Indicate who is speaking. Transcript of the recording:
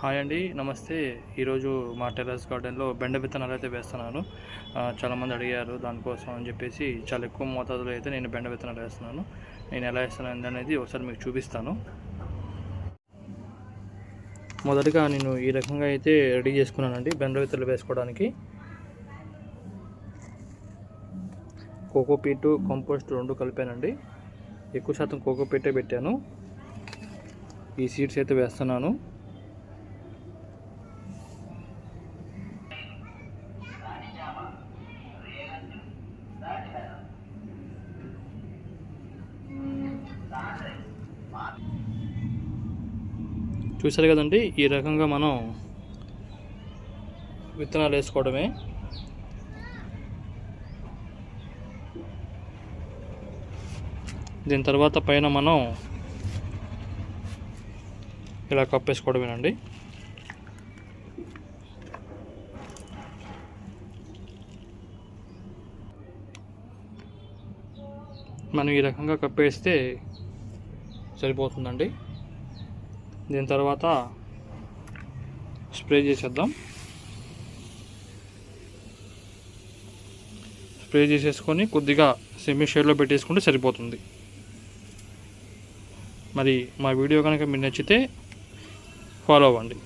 Speaker 1: Hi అండి నమస్తే. ఈరోజు మా టెర్రస్ గార్డెన్లో బెండ విత్తనాలు అయితే వేస్తున్నాను. చాలామంది అడిగారు దానికోసం అని చెప్పేసి చాలా ఎక్కువ మోతాదులో అయితే నేను బెండ విత్తనాలు వేస్తున్నాను. నేను ఎలా వేస్తున్నాను అనేది ఒకసారి మీకు చూపిస్తాను. మొదటగా నేను ఈ రకంగా అయితే రెడీ చేసుకున్నానండి బెండ విత్తనాలు వేసుకోవడానికి. కోకోపీటు కంపోస్ట్ రెండు కలిపానండి. ఎక్కువ శాతం కోకోపీటే పెట్టాను. ఈ సీడ్స్ అయితే వేస్తున్నాను. చూసారు కదండి ఈ రకంగా మనం విత్తనాలు వేసుకోవడమే. దీని తర్వాత పైన మనం ఇలా కప్పేసుకోవడమేనండి మనం ఈ రకంగా కప్పేస్తే సరిపోతుందండి. దీని తర్వాత స్ప్రే చేసేద్దాం. స్ప్రే చేసేసుకొని కొద్దిగా సెమీ షేడ్లో పెట్టేసుకుంటే సరిపోతుంది. మరి మా వీడియో కనుక మీరు నచ్చితే ఫాలో అవ్వండి.